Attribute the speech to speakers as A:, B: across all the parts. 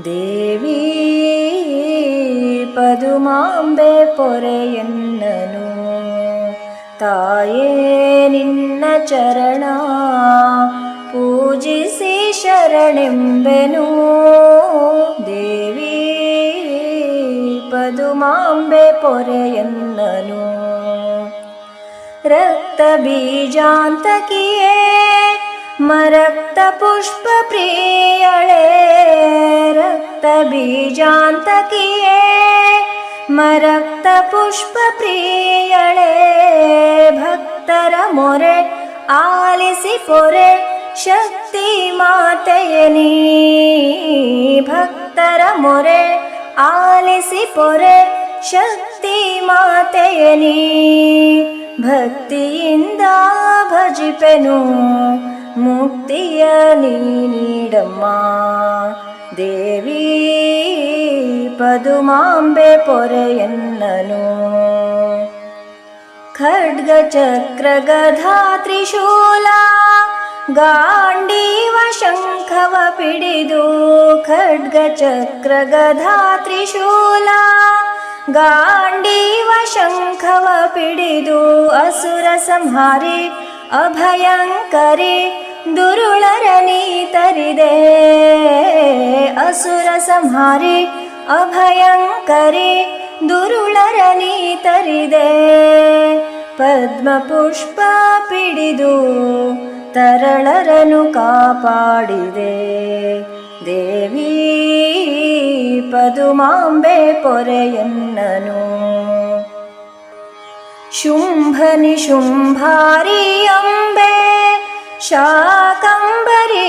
A: देवी पदुमाम्बे पोरयन्न ताये नि चरण पूजिसि शरणिम्बेनु देवी पदुमाम्बे पोरयन्ननु रक्तबीजान्तकीये मरक्तपुष्पप्रियळे पुष्प मरक्तपुष्पप्रियळे भक्तरमुरे आलिसि पुरे मरक्त पुष्प प्रियळे भक्तर मोरे आलसि पोरे शक्ति मातयनी भक् मोरे आलसि शक्ति मातयनी भक्तिदा भज ನೀಡಮ್ಮ ದೇವಿ ಪದುಮಾಂಬೆ ಪೊರೆಯನ್ನನು ಖಡ್ಗ ಚಕ್ರ ಗಧಾ ತ್ರಿಶೂಲ ಗಾಂಡೀವ ಶಂಖವ ಪಿಡಿದು ಖಡ್ಗ ಚಕ್ರ ಗಧಾ ತ್ರಿಶೂಲ ಗಾಂಡೀವ ಶಂಖವ ಪಿಡಿದು ದುರುಳರ ನೀ ತರಿದೆ ಅಸುರ ಸಂಹಾರಿ, ಅಭಯಂಕರಿ, ದುರುಳರ ನೀ ತರಿದೆ ಪದ್ಮಪುಷ್ಪ ಪಿಡಿದು ತರಳರನು ಕಾಪಾಡಿದೆ. ದೇವಿ ಪದುಮಾಂಬೆ ಪೊರೆಯನ್ನನು. ಶುಂಭನಿ ಶುಂಭಾರಿ ಅಂಬೆ ಶಾಕಂಬರಿ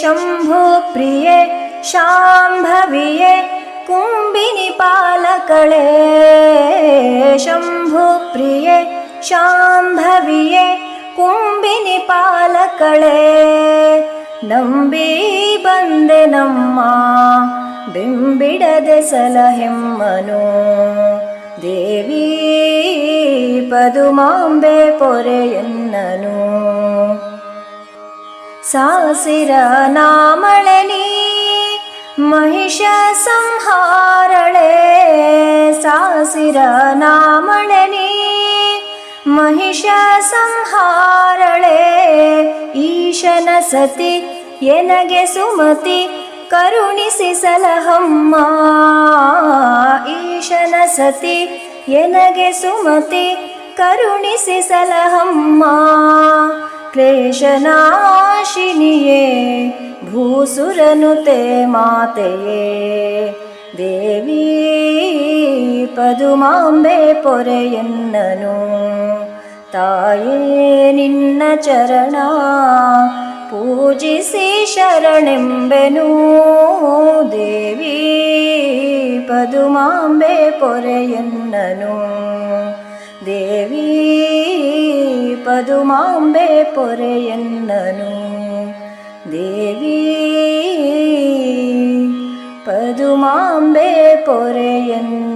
A: ಶಂಭು ಪ್ರಿಯೆ ಶಾಂಭವಿಯೆ ಕುಂಬಿನಿ ಪಾಲಕಳೆ ಶಂಭು ಪ್ರಿಯೆ ಶಾಂಭವಿಯೆ ಕುಂಬಿನಿ ಪಾಲಕಳೆ ನಂಬಿ ಬಂದೆ ನಮ್ಮ ಬಿಂಬಿಡದೆ ಸಲಹೆಮ್ಮನು ದೇವಿ ಪದುಮಾಂಬೆ ಪೊರೆಯನ್ನನು ಸಾಸಿರ ನಾಮಳನಿ ಮಹಿಷ ಸಂಹಾರಳೆ ಸಾಸಿರ ನಾಮಳನಿ ಮಹಿಷ ಸಂಹಾರಳೆ, ಈಶನ ಸತಿ, ಎನಗೆ ಸುಮತಿ, ಕರುಣಿಸಿ ಸಲಹಮ್ಮ. ಈಶನ ಸತಿ, ಎನಗೆ ಸುಮತಿ, ಕರುಣಿಸಿ ಸಲಹಮ್ಮ. क्लेशनाशिनिये भूसुरनुते मातये। देवी पदुमाम्बे पोरयन्ननु। ताये निन्न चरणा पूजिसि शरणिम्बेनू। देवी पदुमाम्बे पोरयन्ननु। देवी ಪದುಮಾಂಬೆ ಪೊರೆಯನ್ನನು ದೇವಿ ಪದುಮಾಂಬೆ ಪೊರೆಯನ್ನ